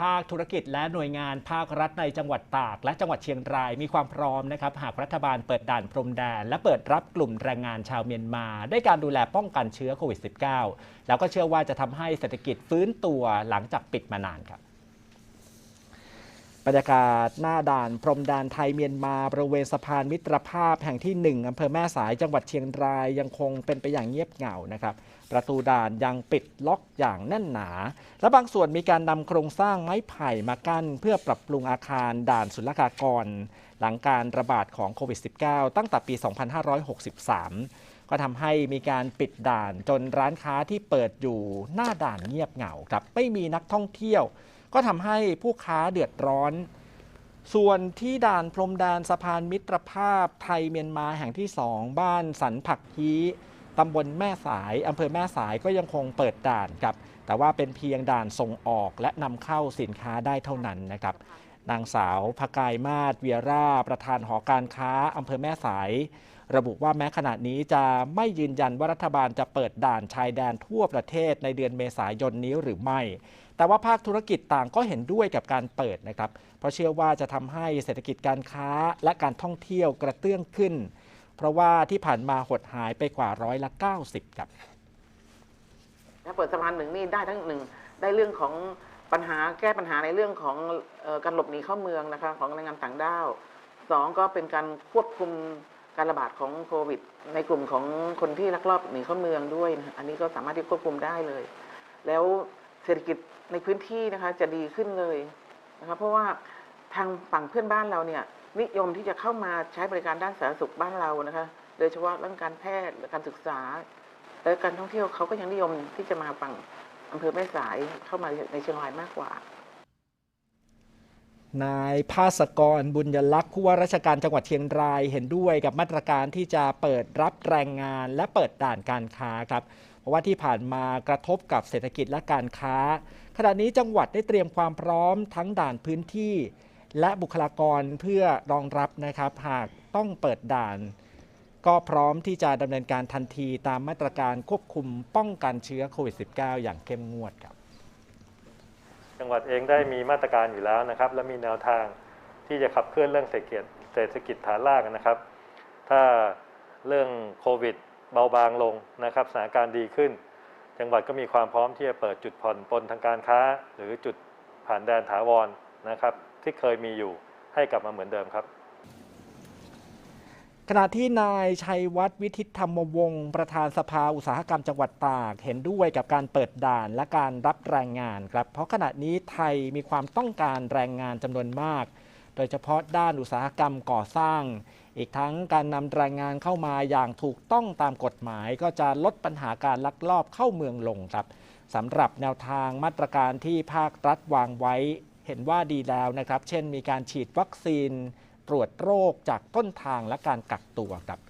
ภาคธุรกิจและหน่วยงานภาครัฐในจังหวัดตาก และจังหวัดเชียงรายมีความพร้อมนะครับหากรัฐบาลเปิดด่านพรมแดน และเปิดรับกลุ่มแรงงานชาวเมียนมา ด้วยการดูแลป้องกันเชื้อโควิด -19 แล้วก็เชื่อว่าจะทำให้เศรษฐกิจฟื้นตัวหลังจากปิดมานานครับ บรรยากาศหน้าด่านพรมแดนไทยเมียนมาบริเวณสะพานมิตรภาพแห่งที่ 1อำเภอแม่สายจังหวัดเชียงรายยังคงเป็นไปอย่างเงียบเหงานะครับ ประตูด่านยังปิดล็อกอย่างแน่นหนา และบางส่วนมีการนำโครงสร้างไม้ไผ่มากั้น เพื่อปรับปรุงอาคารด่านศุลกากร หลังการระบาดของโควิด -19 ตั้งแต่ปี 2563 ก็ทำให้มีการปิดด่านจนร้านค้าที่เปิดอยู่หน้าด่านเงียบเหงาครับไม่มีนักท่องเที่ยว ก็ทำให้ผู้ค้าเดือดร้อน ส่วนที่ด่านพรมแดนสะพานมิตรภาพไทยเมียนมาแห่งที่ 2 บ้านสันผักฮีตำบลแม่สายอำเภอแม่สายก็ยังคงเปิดด่านครับ แต่ว่าเป็นเพียงด่านส่งออกและนำเข้าสินค้าได้เท่านั้นนะครับ นางสาวพกายมาศเวียรา ประธานหอการค้าอำเภอแม่สาย ระบุว่าแม้ขณะนี้จะไม่ยืนยันว่ารัฐบาลจะเปิดด่านชายแดนทั่วประเทศในเดือนเมษายนนี้หรือไม่ แต่ว่าภาคธุรกิจต่างก็เห็นด้วยกับการเปิดนะครับ เพราะเชื่อว่าจะทำให้เศรษฐกิจการค้าและการท่องเที่ยวกระเตื้องขึ้น เพราะว่าที่ผ่านมาหดหายไปกว่าร้อยละ 90ครับถ้าเปิดสะพานหนึ่งนี่ได้ทั้งหนึ่งได้เรื่องของ ปัญหาแก้ปัญหาในเรื่องของออการหลบหนีเข้าเมืองนะคะของแรงงานต่างด้าวสองก็เป็นการควบคุมการระบาดของโควิด ในกลุ่มของคนที่ลักลอบหนีเข้าเมืองด้วยนะอันนี้ก็สามารถที่ควบคุมได้เลย แล้วเศรษฐกิจในพื้นที่นะคะจะดีขึ้นเลยนะคะเพราะว่าทางฝั่งเพื่อนบ้านเราเนี่ยนิยมที่จะเข้ามาใช้บริการด้านสาธารณสุขบ้านเรานะคะ โดยเฉพาะเรื่องการแพทย์และการศึกษา และการท่องเที่ยวเขาก็ยังนิยมที่จะมาฝั่ง อำเภอแม่สายเข้ามาในเชียงรายมากกว่านายภาสกรบุญยลักษณ์ผู้ว่าราชการจังหวัดเชียงรายเห็นด้วยกับมาตรการที่จะเปิดรับแรงงานและเปิดด่านการค้าครับ เพราะว่าที่ผ่านมากระทบกับเศรษฐกิจและการค้า ขณะนี้จังหวัดได้เตรียมความพร้อมทั้งด่านพื้นที่ และบุคลากรเพื่อรองรับนะครับ หากต้องเปิดด่าน ก็พร้อมที่จะดำเนินการทันทีตามมาตรการควบคุมป้องกันเชื้อโควิด -19 อย่างเข้มงวดครับ จังหวัดเองได้มีมาตรการอยู่แล้วนะครับ และมีแนวทางที่จะขับเคลื่อนเรื่องเศรษฐกิจเศรษฐกิจฐานรากนะครับ ถ้าเรื่องโควิด เบาบางลงนะครับสถานการณ์ดีขึ้น จังหวัดก็มีความพร้อมที่จะเปิดจุดผ่อนปลนทางการค้า หรือจุดผ่านแดนถาวรนะครับ ที่เคยมีอยู่ให้กลับมาเหมือนเดิมครับ ขณะที่นายชัยวัฒน์วิทิตธรรมวงศ์ประธานสภาอุตสาหกรรมจังหวัดตาก เห็นด้วยกับการเปิดด่านและการรับแรงงานครับ เพราะขณะนี้ไทยมีความต้องการแรงงานจำนวนมาก โดยเฉพาะด้านอุตสาหกรรมก่อสร้าง อีกทั้งการนำแรงงานเข้ามาอย่างถูกต้องตามกฎหมาย ก็จะลดปัญหาการลักลอบเข้าเมืองลงครับสำหรับแนวทางมาตรการที่ภาครัฐวางไว้ เห็นว่าดีแล้วนะครับ เช่น มีการฉีดวัคซีน ตรวจโรคจากต้นทางและการกักตัวครับ